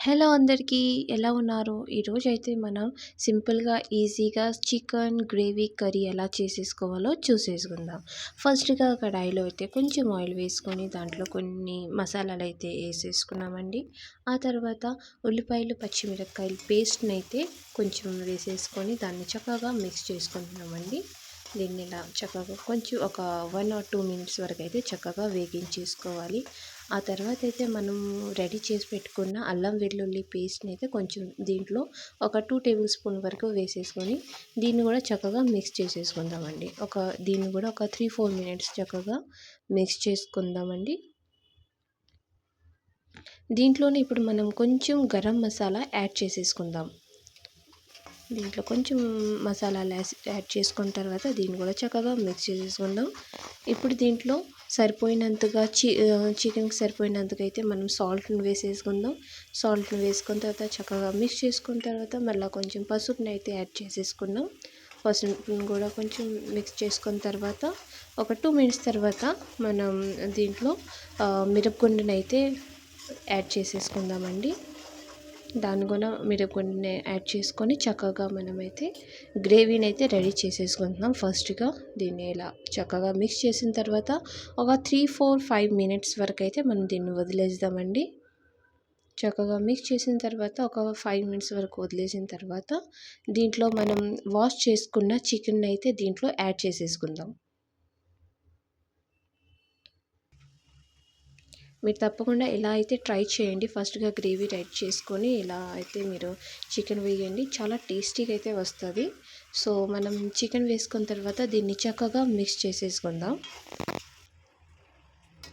Hello అందరికీ ఎలా ఉన్నారు? ఈరోజు అయితే మనం సింపుల్గా ఈజీగా చికెన్ గ్రేవీ కర్రీ ఎలా చేసేసుకోవాలో చూసేసుకుందాం. ఫస్ట్గా కడాయిలో అయితే కొంచెం ఆయిల్ వేసుకొని దాంట్లో కొన్ని మసాలాలు అయితే వేసేసుకున్నామండి ఆ తర్వాత ఉల్లిపాయలు పచ్చిమిరపకాయలు పేస్ట్ని అయితే కొంచెం వేసేసుకొని దాన్ని చక్కగా మిక్స్ చేసుకుంటున్నామండి. దీన్ని ఇలా చక్కగా కొంచెం ఒక వన్ ఆర్ టూ మినిట్స్ వరకు అయితే చక్కగా వేగించేసుకోవాలి. ఆ తర్వాత అయితే మనం రెడీ చేసి పెట్టుకున్న అల్లం వెల్లుల్లి పేస్ట్ని అయితే కొంచెం దీంట్లో ఒక టూ టేబుల్ స్పూన్ వరకు వేసేసుకొని దీన్ని కూడా చక్కగా మిక్స్ చేసేసుకుందామండి. ఒక దీన్ని కూడా ఒక త్రీ ఫోర్ మినిట్స్ చక్కగా మిక్స్ చేసుకుందామండి. దీంట్లోనే ఇప్పుడు మనం కొంచెం గరం మసాలా యాడ్ చేసేసుకుందాం. దీంట్లో కొంచెం మసాలాలు యాడ్ చేసుకున్న తర్వాత దీన్ని కూడా చక్కగా మిక్స్ చేసేసుకుందాం ఇప్పుడు దీంట్లో సరిపోయినంతగా చి చికెన్కి సరిపోయినంతగా అయితే మనం సాల్ట్ని వేసేసుకుందాం. సాల్ట్ని వేసుకున్న తర్వాత చక్కగా మిక్స్ చేసుకున్న తర్వాత మళ్ళీ కొంచెం పసుపుని అయితే యాడ్ చేసేసుకుందాం. పసుపుని కూడా కొంచెం మిక్స్ చేసుకున్న తర్వాత ఒక టూ మినిట్స్ తర్వాత మనం దీంట్లో మిరపగుండనైతే యాడ్ చేసేసుకుందామండి. దాన్ని కూడా మీరు కొన్ని యాడ్ చేసుకొని చక్కగా మనమైతే గ్రేవీని అయితే రెడీ చేసేసుకుంటున్నాం. ఫస్ట్గా దీన్ని ఇలా చక్కగా మిక్స్ చేసిన తర్వాత ఒక త్రీ ఫోర్ ఫైవ్ మినిట్స్ వరకు అయితే మనం దీన్ని వదిలేద్దామండి. చక్కగా మిక్స్ చేసిన తర్వాత ఒక ఫైవ్ మినిట్స్ వరకు వదిలేసిన తర్వాత దీంట్లో మనం వాష్ చేసుకున్న చికెన్ అయితే దీంట్లో యాడ్ చేసేసుకుందాం. మీరు తప్పకుండా ఇలా అయితే ట్రై చేయండి. ఫస్ట్గా గ్రేవీ రెడీ చేసుకొని ఇలా అయితే మీరు చికెన్ వేయండి. చాలా టేస్టీగా అయితే వస్తుంది. సో మనం చికెన్ వేసుకున్న తర్వాత దీన్ని చక్కగా మిక్స్ చేసేసుకుందాం.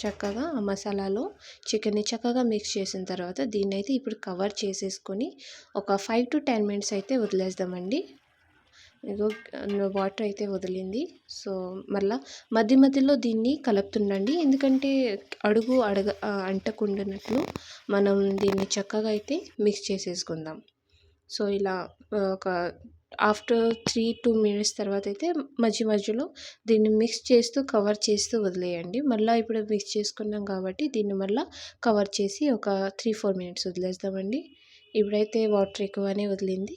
చక్కగా ఆ మసాలాలో చికెన్ని చక్కగా మిక్స్ చేసిన తర్వాత దీన్ని అయితే ఇప్పుడు కవర్ చేసేసుకొని ఒక ఫైవ్ టు టెన్ మినిట్స్ అయితే వదిలేద్దామండి. ఇగో వాటర్ అయితే వదిలింది. సో మళ్ళా మధ్య మధ్యలో దీన్ని కలుపుతుండండి. ఎందుకంటే అడుగు అడగ అంటకుండానట్లు మనం దీన్ని చక్కగా అయితే మిక్స్ చేసేసుకుందాం. సో ఇలా ఒక ఆఫ్టర్ త్రీ టూ మినిట్స్ తర్వాత అయితే మధ్య మధ్యలో దీన్ని మిక్స్ చేస్తూ కవర్ చేస్తూ వదిలేయండి. మళ్ళీ ఇప్పుడు మిక్స్ చేసుకున్నాం కాబట్టి దీన్ని మళ్ళీ కవర్ చేసి ఒక త్రీ ఫోర్ మినిట్స్ వదిలేస్తామండి ఇప్పుడైతే వాటర్ ఎక్కువనే వదిలింది.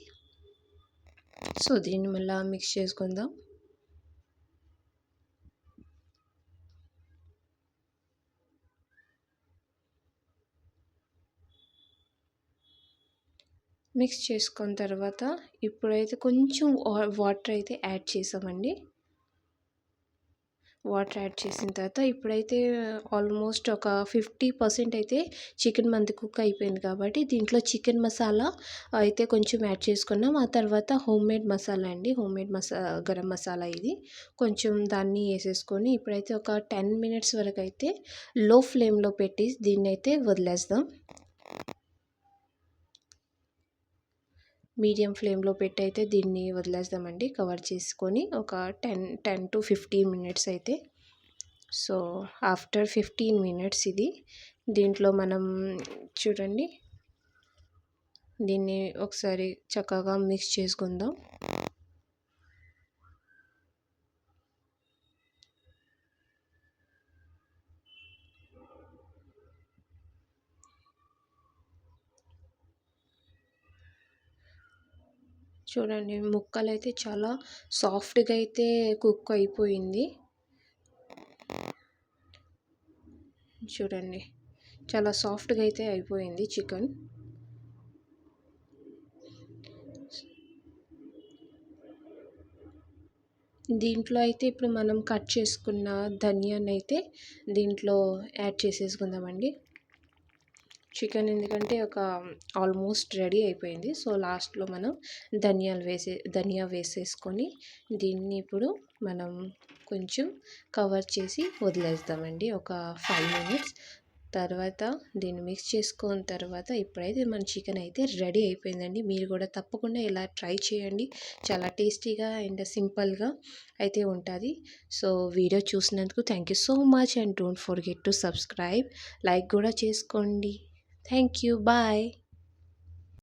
సో దీన్ని మళ్ళీ మిక్స్ చేసుకుందాం. మిక్స్ చేసుకున్న తర్వాత ఇప్పుడైతే కొంచెం వాటర్ అయితే యాడ్ చేసామండి. వాటర్ యాడ్ చేసిన తర్వాత ఇప్పుడైతే ఆల్మోస్ట్ ఒక ఫిఫ్టీ పర్సెంట్ అయితే చికెన్ మంది కుక్ అయిపోయింది కాబట్టి దీంట్లో చికెన్ మసాలా అయితే కొంచెం యాడ్ చేసుకున్నాం. ఆ తర్వాత హోమ్ మేడ్ మసాలా అండి. హోమ్ మేడ్ మసా గరం మసాలా ఇది. కొంచెం దాన్ని వేసేసుకొని ఇప్పుడైతే ఒక టెన్ మినిట్స్ వరకు అయితే లో ఫ్లేమ్లో పెట్టి దీన్ని అయితే వదిలేస్తాం మీడియం ఫ్లేమ్లో పెట్టి అయితే దీన్ని వదిలేద్దామండి. కవర్ చేసుకొని ఒక ten ten to fifteen minutes అయితే. సో ఆఫ్టర్ ఫిఫ్టీన్ మినిట్స్ ఇది. దీంట్లో మనం చూడండి. దీన్ని ఒకసారి చక్కగా మిక్స్ చేసుకుందాం. చూడండి ముక్కలు అయితే చాలా సాఫ్ట్గా అయితే కుక్ అయిపోయింది. చూడండి చాలా సాఫ్ట్గా అయితే అయిపోయింది చికెన్. దీంట్లో అయితే ఇప్పుడు మనం కట్ చేసుకున్న ధనియాన్ని అయితే దీంట్లో యాడ్ చేసేసుకుందామండి. చికెన్ ఎందుకంటే ఒక ఆల్మోస్ట్ రెడీ అయిపోయింది. సో లాస్ట్లో మనం ధనియాలు వేసే ధనియా వేసేసుకొని దీన్ని ఇప్పుడు మనం కొంచెం కవర్ చేసి వదిలేస్తామండి ఒక ఫైవ్ మినిట్స్. తర్వాత దీన్ని మిక్స్ చేసుకున్న తర్వాత ఇప్పుడైతే మన చికెన్ అయితే రెడీ అయిపోయిందండి. మీరు కూడా తప్పకుండా ఇలా ట్రై చేయండి. చాలా టేస్టీగా అండ్ సింపుల్గా అయితే ఉంటుంది. సో వీడియో చూసినందుకు thank you so much and don't forget to subscribe. Like కూడా చేసుకోండి. Thank you. Bye.